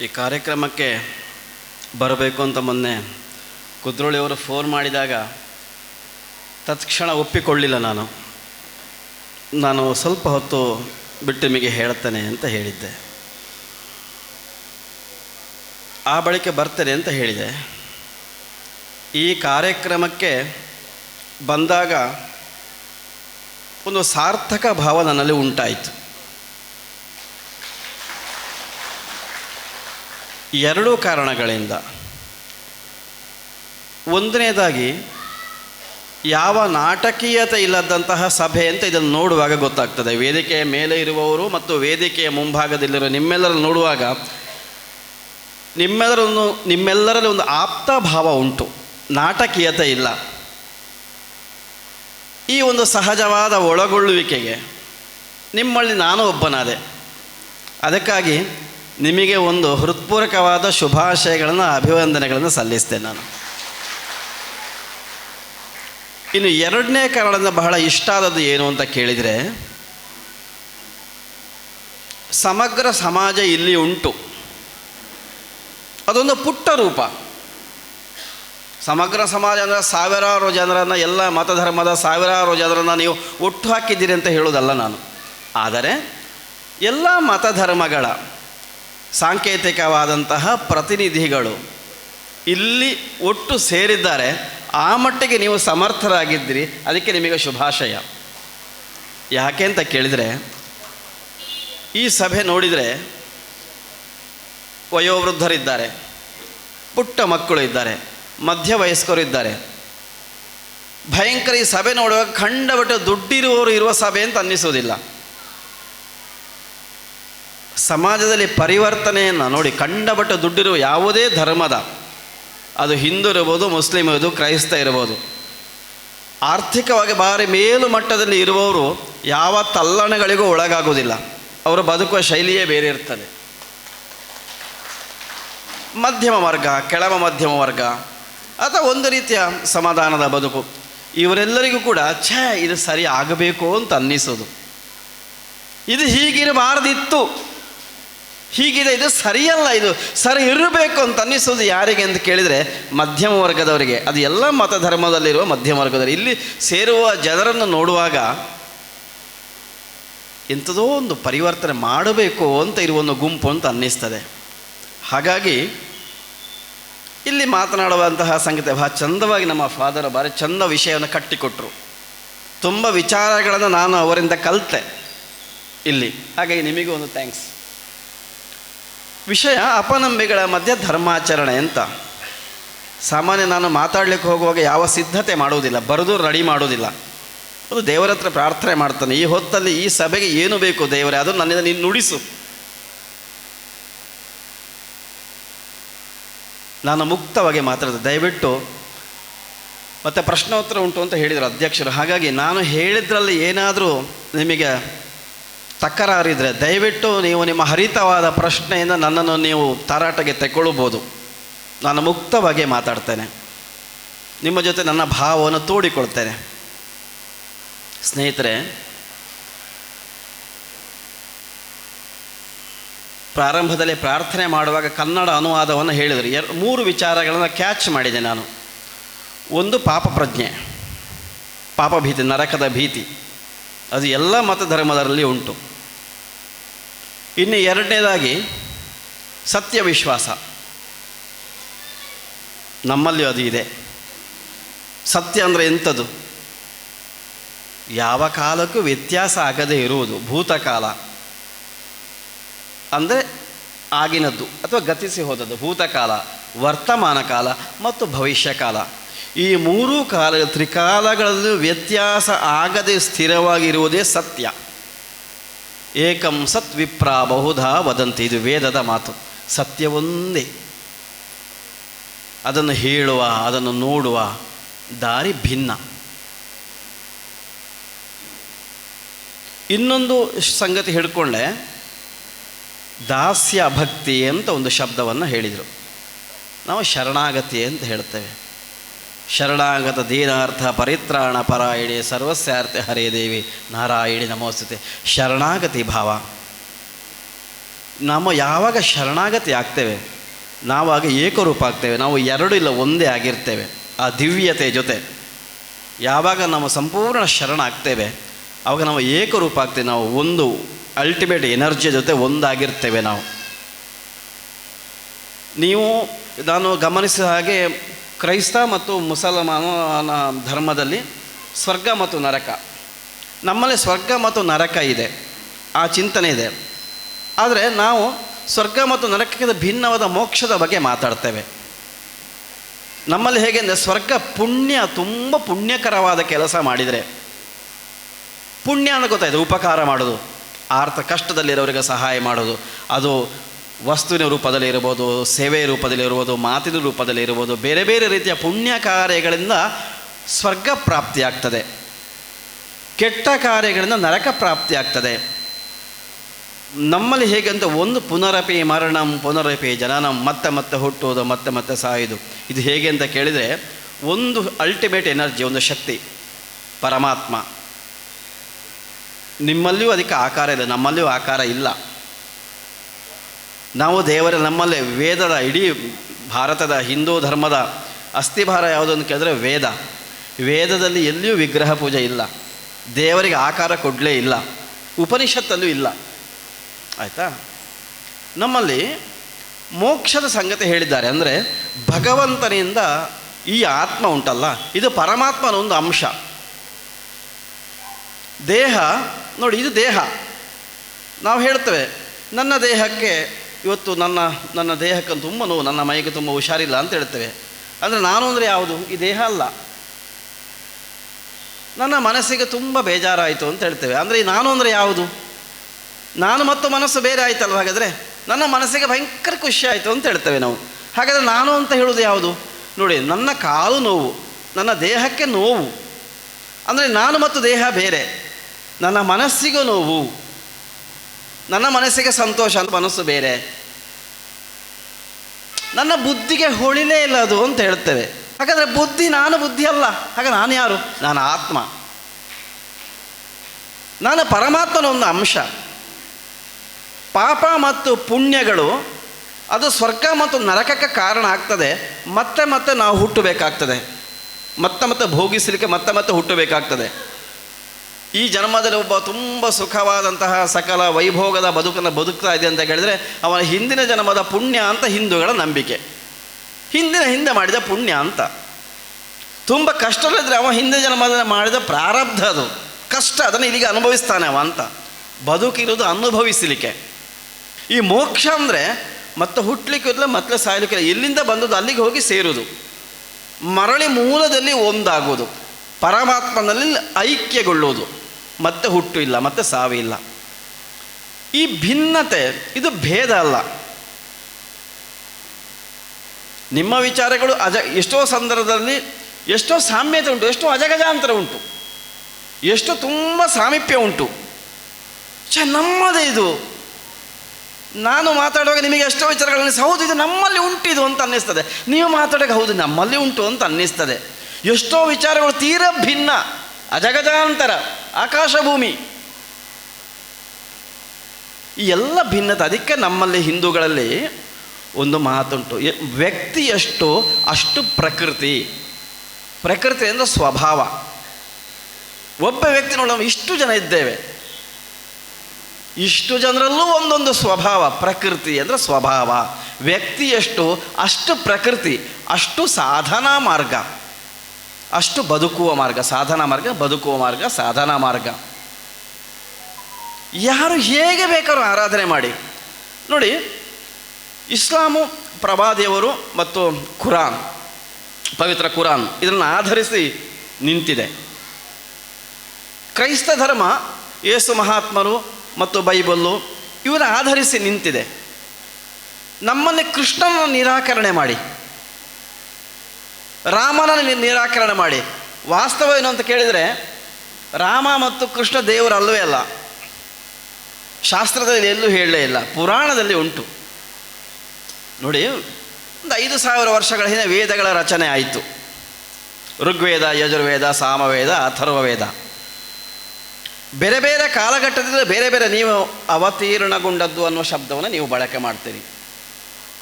ಈ ಕಾರ್ಯಕ್ರಮಕ್ಕೆ ಬರಬೇಕು ಅಂತ ಮೊನ್ನೆ ಕುದ್ರೋಳಿಯವರು ಫೋನ್ ಮಾಡಿದಾಗ ತತ್ಕ್ಷಣ ಒಪ್ಪಿಕೊಳ್ಳಿಲ್ಲ ನಾನು. ನಾನು ಸ್ವಲ್ಪ ಹೊತ್ತು ಬಿಟ್ಟು ನಿಮಗೆ ಹೇಳ್ತೇನೆ ಅಂತ ಹೇಳಿದ್ದೆ. ಆ ಬಳಿಕ ಬರ್ತೇನೆ ಅಂತ ಹೇಳಿದೆ. ಈ ಕಾರ್ಯಕ್ರಮಕ್ಕೆ ಬಂದಾಗ ಒಂದು ಸಾರ್ಥಕ ಭಾವ ನನ್ನಲ್ಲಿ ಉಂಟಾಯಿತು. ಎರಡೂ ಕಾರಣಗಳಿಂದ. ಒಂದನೇದಾಗಿ, ಯಾವ ನಾಟಕೀಯತೆ ಇಲ್ಲದಂತಹ ಸಭೆ ಅಂತ ಇದನ್ನು ನೋಡುವಾಗ ಗೊತ್ತಾಗ್ತದೆ. ವೇದಿಕೆಯ ಮೇಲೆ ಇರುವವರು ಮತ್ತು ವೇದಿಕೆಯ ಮುಂಭಾಗದಲ್ಲಿರುವ ನಿಮ್ಮೆಲ್ಲರನ್ನು ನೋಡುವಾಗ ನಿಮ್ಮೆಲ್ಲರನ್ನು, ನಿಮ್ಮೆಲ್ಲರಲ್ಲಿ ಒಂದು ಆಪ್ತ ಭಾವ ಉಂಟು. ನಾಟಕೀಯತೆ ಇಲ್ಲ. ಈ ಒಂದು ಸಹಜವಾದ ಒಳಗೊಳ್ಳುವಿಕೆಗೆ ನಿಮ್ಮಲ್ಲಿ ನಾನು ಒಬ್ಬನಾದೆ. ಅದಕ್ಕಾಗಿ ನಿಮಗೆ ಒಂದು ಹೃತ್ಪೂರ್ವಕವಾದ ಶುಭಾಶಯಗಳನ್ನು, ಅಭಿವಂದನೆಗಳನ್ನು ಸಲ್ಲಿಸ್ತೇನೆ ನಾನು. ಇನ್ನು ಎರಡನೇ ಕಾರಣದಿಂದ ಬಹಳ ಇಷ್ಟ ಆದದ್ದು ಏನು ಅಂತ ಕೇಳಿದರೆ, ಸಮಗ್ರ ಸಮಾಜ ಇಲ್ಲಿ ಉಂಟು. ಅದೊಂದು ಪುಟ್ಟ ರೂಪ. ಸಮಗ್ರ ಸಮಾಜ ಅಂದರೆ ಸಾವಿರಾರು ಜನರನ್ನು, ಎಲ್ಲ ಮತಧರ್ಮದ ಸಾವಿರಾರು ಜನರನ್ನು ನೀವು ಒಟ್ಟು ಹಾಕಿದ್ದೀರಿ ಅಂತ ಹೇಳೋದಲ್ಲ ನಾನು. ಆದರೆ, ಎಲ್ಲ ಮತಧರ್ಮಗಳ ಸಾಂಕೇತಿಕವಾದಂತಹ ಪ್ರತಿನಿಧಿಗಳು ಇಲ್ಲಿ ಒಟ್ಟು ಸೇರಿದ್ದಾರೆ. ಆ ಮಟ್ಟಿಗೆ ನೀವು ಸಮರ್ಥರಾಗಿದ್ದೀರಿ. ಅದಕ್ಕೆ ನಿಮಗೆ ಶುಭಾಶಯ. ಯಾಕೆ ಅಂತ ಕೇಳಿದರೆ, ಈ ಸಭೆ ನೋಡಿದರೆ ವಯೋವೃದ್ಧರಿದ್ದಾರೆ, ಪುಟ್ಟ ಮಕ್ಕಳು ಇದ್ದಾರೆ ಮಧ್ಯ ವಯಸ್ಕರು ಇದ್ದಾರೆ. ಭಯಂಕರ ಈ ಸಭೆ ನೋಡುವಾಗ ಖಂಡಬಿಟ್ಟು ದುಡ್ಡಿರುವವರು ಇರುವ ಸಭೆ ಅಂತ ಅನ್ನಿಸೋದಿಲ್ಲ ಸಮಾಜದಲ್ಲಿ ಪರಿವರ್ತನೆಯನ್ನು ನೋಡಿ ಕಂಡಬಟ್ಟು ದುಡ್ಡಿರುವ ಯಾವುದೇ ಧರ್ಮದ, ಅದು ಹಿಂದೂ ಇರ್ಬೋದು, ಮುಸ್ಲಿಂ ಇರ್ಬೋದು, ಕ್ರೈಸ್ತ ಇರ್ಬೋದು, ಆರ್ಥಿಕವಾಗಿ ಭಾರಿ ಮೇಲು ಮಟ್ಟದಲ್ಲಿ ಇರುವವರು ಯಾವ ತಲ್ಲಣಗಳಿಗೂ ಒಳಗಾಗುವುದಿಲ್ಲ. ಅವರು ಬದುಕುವ ಶೈಲಿಯೇ ಬೇರೆ ಇರ್ತದೆ. ಮಧ್ಯಮ ವರ್ಗ, ಕೆಳಮ ಮಧ್ಯಮ ವರ್ಗ, ಅಥವಾ ಒಂದು ರೀತಿಯ ಸಮಾಧಾನದ ಬದುಕು, ಇವರೆಲ್ಲರಿಗೂ ಕೂಡ, ಛೇ, ಇದು ಸರಿ ಆಗಬೇಕು ಅಂತ ಅನ್ನಿಸೋದು. ಇದು ಹೀಗಿರಬಾರ್ದಿತ್ತು. ಹೀಗಿದೆ, ಇದು ಸರಿಯಲ್ಲ, ಇದು ಸರಿ ಇರಬೇಕು ಅಂತ ಅನ್ನಿಸೋದು ಯಾರಿಗೆ ಅಂತ ಕೇಳಿದರೆ ಮಧ್ಯಮ ವರ್ಗದವರಿಗೆ. ಅದು ಎಲ್ಲ ಮತಧರ್ಮದಲ್ಲಿರುವ ಮಧ್ಯಮ ವರ್ಗದವರು. ಇಲ್ಲಿ ಸೇರುವ ಜನರನ್ನು ನೋಡುವಾಗ ಎಂಥದೋ ಒಂದು ಪರಿವರ್ತನೆ ಮಾಡಬೇಕು ಅಂತ ಇರುವ ಒಂದು ಗುಂಪು ಅಂತ ಅನ್ನಿಸ್ತದೆ. ಹಾಗಾಗಿ ಇಲ್ಲಿ ಮಾತನಾಡುವಂತಹ ಸಂಗತಿ, ಬಹಳ ಚಂದವಾಗಿ ನಮ್ಮ ಫಾದರ್ ಭಾರಿ ಚಂದ ವಿಷಯವನ್ನು ಕಟ್ಟಿಕೊಟ್ರು. ತುಂಬ ವಿಚಾರಗಳನ್ನು ನಾನು ಅವರಿಂದ ಕಲಿತೆ ಇಲ್ಲಿ. ಹಾಗಾಗಿ ನಿಮಗೂ ಒಂದು ಥ್ಯಾಂಕ್ಸ್. ವಿಷಯ ಅಪನಂಬಿಗಳ ಮಧ್ಯೆ ಧರ್ಮಾಚರಣೆ ಅಂತ. ಸಾಮಾನ್ಯ ನಾನು ಮಾತಾಡಲಿಕ್ಕೆ ಹೋಗುವಾಗ ಯಾವ ಸಿದ್ಧತೆ ಮಾಡುವುದಿಲ್ಲ, ಬರೆದು ರೆಡಿ ಮಾಡುವುದಿಲ್ಲ. ಅದು ದೇವರ ಹತ್ರ ಪ್ರಾರ್ಥನೆ ಮಾಡ್ತಾನೆ, ಈ ಹೊತ್ತಲ್ಲಿ ಈ ಸಭೆಗೆ ಏನು ಬೇಕು ದೇವರೇ, ಅದು ನನ್ನಿಂದ ನೀನು ನುಡಿಸು. ನಾನು ಮುಕ್ತವಾಗಿ ಮಾತಾಡಿದೆ, ದಯವಿಟ್ಟು ಮತ್ತು ಪ್ರಶ್ನೋತ್ತರ ಉಂಟು ಅಂತ ಹೇಳಿದರು ಅಧ್ಯಕ್ಷರು, ಹಾಗಾಗಿ ನಾನು ಹೇಳಿದ್ರಲ್ಲಿ ಏನಾದರೂ ನಿಮಗೆ ತಕರಾರಿದ್ರೆ, ದಯವಿಟ್ಟು ನೀವು ನಿಮ್ಮ ಹರಿತವಾದ ಪ್ರಶ್ನೆಯಿಂದ ನನ್ನನ್ನು ನೀವು ತಾರಾಟಗೆ ತೆಗೊಳ್ಬೋದು. ನಾನು ಮುಕ್ತವಾಗಿ ಮಾತಾಡ್ತೇನೆ. ನಿಮ್ಮ ಜೊತೆ ನನ್ನ ಭಾವವನ್ನು ತೋಡಿಕೊಳ್ತೇನೆ. ಸ್ನೇಹಿತರೆ, ಪ್ರಾರಂಭದಲ್ಲಿ ಪ್ರಾರ್ಥನೆ ಮಾಡುವಾಗ ಕನ್ನಡ ಅನುವಾದವನ್ನು ಹೇಳಿದರು. ಎರ್, ಮೂರು ವಿಚಾರಗಳನ್ನು ಕ್ಯಾಚ್ ಮಾಡಿದೆ ನಾನು. ಒಂದು ಪಾಪ ಪ್ರಜ್ಞೆ, ಪಾಪ ಭೀತಿ, ನರಕದ ಭೀತಿ. ಅದು ಎಲ್ಲ ಮತಧರ್ಮದಲ್ಲಿ ಉಂಟು. ಇನ್ನು ಎರಡನೇದಾಗಿ ಸತ್ಯ ವಿಶ್ವಾಸ ನಮ್ಮಲ್ಲಿ ಅದು ಇದೆ. ಸತ್ಯ ಅಂದರೆ ಎಂಥದ್ದು ಯಾವ ಕಾಲಕ್ಕೂ ವ್ಯತ್ಯಾಸ ಆಗದೇ ಇರುವುದು, ಭೂತಕಾಲ. ಅಂದರೆ ಆಗಿನದ್ದು, ಅಥವಾ ಗತಿಸಿ ಹೋದದ್ದು, ಭೂತಕಾಲ, ವರ್ತಮಾನ ಕಾಲ ಮತ್ತು ಭವಿಷ್ಯ ಕಾಲ. ಈ ಮೂರೂ ಕಾಲ, ತ್ರಿಕಾಲಗಳಲ್ಲೂ ವ್ಯತ್ಯಾಸ ಆಗದೆ ಸ್ಥಿರವಾಗಿರುವುದೇ ಸತ್ಯ. ಏಕಂ ಸತ್ ವಿಪ್ರ ಬಹುಧಾ ವದಂತಿ. ಇದು ವೇದದ ಮಾತು. ಸತ್ಯವೊಂದೇ. ಅದನ್ನು ಹೇಳುವ, ಅದನ್ನು ನೋಡುವ ದಾರಿ ಭಿನ್ನ. ಇನ್ನೊಂದು ಸಂಗತಿ ಹಿಡ್ಕೊಂಡೆ ದಾಸ್ಯ ಭಕ್ತಿ ಅಂತ ಒಂದು ಶಬ್ದವನ್ನು ಹೇಳಿದರು. ನಾವು ಶರಣಾಗತಿ ಅಂತ ಹೇಳ್ತೇವೆ. ಶರಣಾಗತ ದೀನಾರ್ಥ ಪರಿತ್ರಾಣ ಪರಾಯಣಿ ಸರ್ವಸ್ಯಾರ್ಥ ಹರೇ ದೇವಿ ನಾರಾಯಣಿ ನಮೋಸ್ತುತೆ. ಶರಣಾಗತಿ ಭಾವ. ನಮ್ಮ ಯಾವಾಗ ಶರಣಾಗತಿ ಆಗ್ತೇವೆ, ನಾವಾಗ ಏಕರೂಪ ಆಗ್ತೇವೆ, ನಾವು ಎರಡು ಇಲ್ಲ ಒಂದೇ ಆಗಿರ್ತೇವೆ, ಆ ದಿವ್ಯತೆ ಜೊತೆ. ಯಾವಾಗ ನಾವು ಸಂಪೂರ್ಣ ಶರಣ ಆಗ್ತೇವೆ ಆವಾಗ ನಾವು ಏಕರೂಪ ಆಗ್ತೇವೆ, ನಾವು ಒಂದು ಅಲ್ಟಿಮೇಟ್ ಎನರ್ಜಿಯ ಜೊತೆ ಒಂದಾಗಿರ್ತೇವೆ ನಾವು. ನೀವು ನಾನು ಗಮನಿಸಿದ ಹಾಗೆ ಕ್ರೈಸ್ತ ಮತ್ತು ಮುಸಲ್ಮಾನ ಧರ್ಮದಲ್ಲಿ ಸ್ವರ್ಗ ಮತ್ತು ನರಕ. ನಮ್ಮಲ್ಲಿ ಸ್ವರ್ಗ ಮತ್ತು ನರಕ ಇದೆ. ಆ ಚಿಂತನೆ ಇದೆ. ಆದರೆ ನಾವು ಸ್ವರ್ಗ ಮತ್ತು ನರಕಕ್ಕಿಂತ ಭಿನ್ನವಾದ ಮೋಕ್ಷದ ಬಗ್ಗೆ ಮಾತಾಡ್ತೇವೆ. ನಮ್ಮಲ್ಲಿ ಹೇಗೆ ಅಂದರೆ ಸ್ವರ್ಗ ಪುಣ್ಯ, ತುಂಬ ಪುಣ್ಯಕರವಾದ ಕೆಲಸ ಮಾಡಿದರೆ. ಪುಣ್ಯ ಅಂತ ಗೊತ್ತಾಯಿತು, ಉಪಕಾರ ಮಾಡೋದು. ಆರ್ಥ ಕಷ್ಟದಲ್ಲಿರೋರಿಗೆ ಸಹಾಯ ಮಾಡೋದು. ಅದು ವಸ್ತುವಿನ ರೂಪದಲ್ಲಿ ಇರ್ಬೋದು ಸೇವೆಯ ರೂಪದಲ್ಲಿ ಇರ್ಬೋದು ಮಾತಿನ ರೂಪದಲ್ಲಿ ಇರ್ಬೋದು ಬೇರೆ ಬೇರೆ ರೀತಿಯ ಪುಣ್ಯ ಕಾರ್ಯಗಳಿಂದ ಸ್ವರ್ಗ ಪ್ರಾಪ್ತಿಯಾಗ್ತದೆ. ಕೆಟ್ಟ ಕಾರ್ಯಗಳಿಂದ ನರಕ ಪ್ರಾಪ್ತಿಯಾಗ್ತದೆ. ನಮ್ಮಲ್ಲಿ ಹೇಗಂತ ಒಂದು ಪುನರಪಿ ಮರಣಂ, ಪುನರಪಿ ಜನನಂ, ಮತ್ತೆ ಮತ್ತೆ ಹುಟ್ಟುವುದು, ಮತ್ತೆ ಮತ್ತೆ ಸಾಯುವುದು. ಇದು ಹೇಗೆ ಅಂತ ಕೇಳಿದರೆ, ಒಂದು ಅಲ್ಟಿಮೇಟ್ ಎನರ್ಜಿ ಒಂದು ಶಕ್ತಿ, ಪರಮಾತ್ಮ. ನಿಮ್ಮಲ್ಲಿಯೂ ಅದಕ್ಕೆ ಆಕಾರ ಇಲ್ಲ, ನಮ್ಮಲ್ಲಿಯೂ ಆಕಾರ ಇಲ್ಲ. ನಾವು ದೇವರ, ನಮ್ಮಲ್ಲೇ ವೇದದ, ಇಡೀ ಭಾರತದ, ಹಿಂದೂ ಧರ್ಮದ ಅಸ್ಥಿಭಾರ ಯಾವುದು ಅಂತ ಕೇಳಿದ್ರೆ ವೇದ. ವೇದದಲ್ಲಿ ಎಲ್ಲಿಯೂ ವಿಗ್ರಹ ಪೂಜೆ ಇಲ್ಲ. ದೇವರಿಗೆ ಆಕಾರ ಕೊಡಲೇ ಇಲ್ಲ. ಉಪನಿಷತ್ತಲ್ಲೂ ಇಲ್ಲ. ಆಯಿತಾ? ನಮ್ಮಲ್ಲಿ ಮೋಕ್ಷದ ಸಂಗತಿ ಹೇಳಿದ್ದಾರೆ. ಅಂದರೆ ಭಗವಂತನಿಂದ ಈ ಆತ್ಮ ಉಂಟಲ್ಲ, ಇದು ಪರಮಾತ್ಮನ ಒಂದು ಅಂಶ. ದೇಹ, ನೋಡಿ, ಇದು ದೇಹ. ನಾವು ಹೇಳ್ತೇವೆ, ನನ್ನ ದೇಹಕ್ಕೆ ಇವತ್ತು ನನ್ನ ನನ್ನ ದೇಹಕ್ಕೆ ತುಂಬ ನೋವು, ನನ್ನ ಮೈಗೆ ತುಂಬ ಹುಷಾರಿಲ್ಲ ಅಂತ ಹೇಳ್ತೇವೆ. ಅಂದರೆ ನಾನು ಅಂದರೆ ಯಾವುದು? ಈ ದೇಹ ಅಲ್ಲ. ನನ್ನ ಮನಸ್ಸಿಗೆ ತುಂಬ ಬೇಜಾರಾಯಿತು ಅಂತ ಹೇಳ್ತೇವೆ. ಅಂದರೆ ಈ ನಾನು ಅಂದರೆ ಯಾವುದು? ನಾನು ಮತ್ತು ಮನಸ್ಸು ಬೇರೆ ಆಯಿತಲ್ಲ ಹಾಗಾದರೆ? ನನ್ನ ಮನಸ್ಸಿಗೆ ಭಯಂಕರ ಖುಷಿ ಆಯಿತು ಅಂತ ಹೇಳ್ತೇವೆ ನಾವು. ಹಾಗಾದರೆ ನಾನು ಅಂತ ಹೇಳೋದು ಯಾವುದು? ನೋಡಿ, ನನ್ನ ಕಾಲು ನೋವು, ನನ್ನ ದೇಹಕ್ಕೆ ನೋವು. ಅಂದರೆ ನಾನು ಮತ್ತು ದೇಹ ಬೇರೆ. ನನ್ನ ಮನಸ್ಸಿಗೂ ನೋವು. ನನ್ನ ಮನಸ್ಸಿಗೆ ಸಂತೋಷ ಅಂತ ಮನಸ್ಸು ಬೇರೆ. ನನ್ನ ಬುದ್ಧಿಗೆ ಹೊಳಿಲೇ ಇಲ್ಲ ಅದು ಅಂತ ಹೇಳ್ತೇವೆ. ಹಾಗಾದರೆ ಬುದ್ಧಿ ನಾನು ಬುದ್ಧಿ ಅಲ್ಲ. ಹಾಗೆ ನಾನು ಯಾರು? ನಾನು ಆತ್ಮ. ನಾನು ಪರಮಾತ್ಮನ ಒಂದು ಅಂಶ. ಪಾಪ ಮತ್ತು ಪುಣ್ಯಗಳು, ಅದು ಸ್ವರ್ಗ ಮತ್ತು ನರಕಕ್ಕೆ ಕಾರಣ ಆಗ್ತದೆ. ಮತ್ತೆ ಮತ್ತೆ ನಾವು ಹುಟ್ಟಬೇಕಾಗ್ತದೆ. ಮತ್ತೆ ಮತ್ತೆ ಭೋಗಿಸಲಿಕ್ಕೆ ಮತ್ತೆ ಮತ್ತೆ ಹುಟ್ಟಬೇಕಾಗ್ತದೆ. ಈ ಜನ್ಮದಲ್ಲಿ ಒಬ್ಬ ತುಂಬ ಸುಖವಾದಂತಹ ಸಕಲ ವೈಭೋಗದ ಬದುಕನ್ನು ಬದುಕ್ತಾ ಇದೆ ಅಂತ ಹೇಳಿದರೆ ಅವನ ಹಿಂದಿನ ಜನ್ಮದ ಪುಣ್ಯ ಅಂತ ಹಿಂದೂಗಳ ನಂಬಿಕೆ. ಹಿಂದಿನ ಹಿಂದೆ ಮಾಡಿದ ಪುಣ್ಯ ಅಂತ. ತುಂಬ ಕಷ್ಟದಲ್ಲಿದ್ದರೆ ಅವ ಹಿಂದಿನ ಜನ್ಮದಲ್ಲಿ ಮಾಡಿದ ಪ್ರಾರಬ್ಧ ಅದು. ಕಷ್ಟ ಅದನ್ನು ಇಲ್ಲಿಗೆ ಅನುಭವಿಸ್ತಾನೆ ಅವ ಅಂತ. ಬದುಕಿರೋದು ಅನುಭವಿಸಲಿಕ್ಕೆ. ಈ ಮೋಕ್ಷ ಅಂದರೆ ಮತ್ತೆ ಹುಟ್ಟಲಿಕ್ಕೆ ಇರಲಿಲ್ಲ ಮತ್ತೆ ಸಾಯಲಿಕ್ಕಿಲ್ಲ ಎಲ್ಲಿಂದ ಬಂದದ್ದು ಅಲ್ಲಿಗೆ ಹೋಗಿ ಸೇರುವುದು. ಮರಳಿ ಮೂಲದಲ್ಲಿ ಒಂದಾಗುವುದು. ಪರಮಾತ್ಮನಲ್ಲಿ ಐಕ್ಯಗೊಳ್ಳುವುದು. ಮತ್ತೆ ಹುಟ್ಟು ಇಲ್ಲ, ಮತ್ತೆ ಸಾವು ಇಲ್ಲ ಈ ಭಿನ್ನತೆ, ಇದು ಭೇದ ಅಲ್ಲ. ನಿಮ್ಮ ವಿಚಾರಗಳು ಅಜ, ಎಷ್ಟೋ ಸಂದರ್ಭದಲ್ಲಿ ಎಷ್ಟೋ ಸಾಮ್ಯತೆ ಉಂಟು, ಎಷ್ಟೋ ಅಜಗಜಾಂತರ ಉಂಟು. ಎಷ್ಟು ತುಂಬ ಸಾಮೀಪ್ಯ ಉಂಟು. ಛ, ನಮ್ಮದೇ ಇದು. ನಾನು ಮಾತಾಡುವಾಗ ನಿಮಗೆ ಎಷ್ಟೋ ವಿಚಾರಗಳು ಅನ್ನಿಸ್ ಹೌದು, ಇದು ನಮ್ಮಲ್ಲಿ ಉಂಟಿದು ಅಂತ ಅನ್ನಿಸ್ತದೆ. ನೀವು ಮಾತಾಡುವಾಗ ಹೌದು, ನಮ್ಮಲ್ಲಿ ಉಂಟು ಅಂತ ಅನ್ನಿಸ್ತದೆ. ಎಷ್ಟೋ ವಿಚಾರಗಳು ತೀರ ಭಿನ್ನ, ಅಜಗಜಾಂತರ. ಆಕಾಶ ಭೂಮಿ ಈ ಎಲ್ಲ ಭಿನ್ನತೆ, ಅದಕ್ಕೆ ನಮ್ಮಲ್ಲಿ ಹಿಂದೂಗಳಲ್ಲಿ ಒಂದು ಮಾತುಂಟು. ವ್ಯಕ್ತಿ ಎಷ್ಟು ಅಷ್ಟು ಪ್ರಕೃತಿ. ಪ್ರಕೃತಿ ಅಂದರೆ ಸ್ವಭಾವ. ಒಬ್ಬ ವ್ಯಕ್ತಿ ನೋಡಿ ಇಷ್ಟು ಜನ ಇದ್ದೇವೆ. ಇಷ್ಟು ಜನರಲ್ಲೂ ಒಂದೊಂದು ಸ್ವಭಾವ. ಪ್ರಕೃತಿ ಅಂದರೆ ಸ್ವಭಾವ. ವ್ಯಕ್ತಿ ಎಷ್ಟು ಅಷ್ಟು ಪ್ರಕೃತಿ, ಅಷ್ಟು ಸಾಧನಾ ಮಾರ್ಗ. ಅಷ್ಟು ಬದುಕುವ ಮಾರ್ಗ, ಸಾಧನಾ ಮಾರ್ಗ, ಬದುಕುವ ಮಾರ್ಗ, ಸಾಧನಾ ಮಾರ್ಗ. ಯಾರು ಹೇಗೆ ಬೇಕಾದ್ರೂ ಆರಾಧನೆ ಮಾಡಿ. ನೋಡಿ, ಇಸ್ಲಾಮು ಪ್ರಭಾದೇವರು ಮತ್ತು ಖುರಾನ್ ಪವಿತ್ರ ಖುರಾನ್ ಇದನ್ನು ಆಧರಿಸಿ ನಿಂತಿದೆ. ಕ್ರೈಸ್ತ ಧರ್ಮ ಯೇಸು ಮಹಾತ್ಮರು ಮತ್ತು ಬೈಬಲ್ಲು ಇವನ್ನ ಆಧರಿಸಿ ನಿಂತಿದೆ. ನಮ್ಮಲ್ಲಿ ಕೃಷ್ಣನ ನಿರಾಕರಣೆ ಮಾಡಿ. ರಾಮನ ನಿ- ನಿರಾಕರಣೆ ಮಾಡಿ. ವಾಸ್ತವ ಏನು ಅಂತ ಕೇಳಿದರೆ, ರಾಮ ಮತ್ತು ಕೃಷ್ಣ ದೇವರು ಅಲ್ಲವೇ ಅಲ್ಲ. ಶಾಸ್ತ್ರದಲ್ಲಿ ಎಲ್ಲೂ ಹೇಳಲೇ ಇಲ್ಲ. ಪುರಾಣದಲ್ಲಿ ಉಂಟು. ನೋಡಿ, ಒಂದು ಐದು ಸಾವಿರ ವರ್ಷಗಳ ಹಿಂದೆ ವೇದಗಳ ರಚನೆ ಆಯಿತು. ಋಗ್ವೇದ, ಯಜುರ್ವೇದ, ಸಾಮವೇದ, ಅಥರ್ವವೇದ. ಬೇರೆ ಬೇರೆ ಕಾಲಘಟ್ಟದಲ್ಲಿ ಬೇರೆ ಬೇರೆ ನೀವು ಅವತೀರ್ಣಗೊಂಡದ್ದು ಅನ್ನುವ ಶಬ್ದವನ್ನು ನೀವು ಬಳಕೆ ಮಾಡ್ತೀರಿ.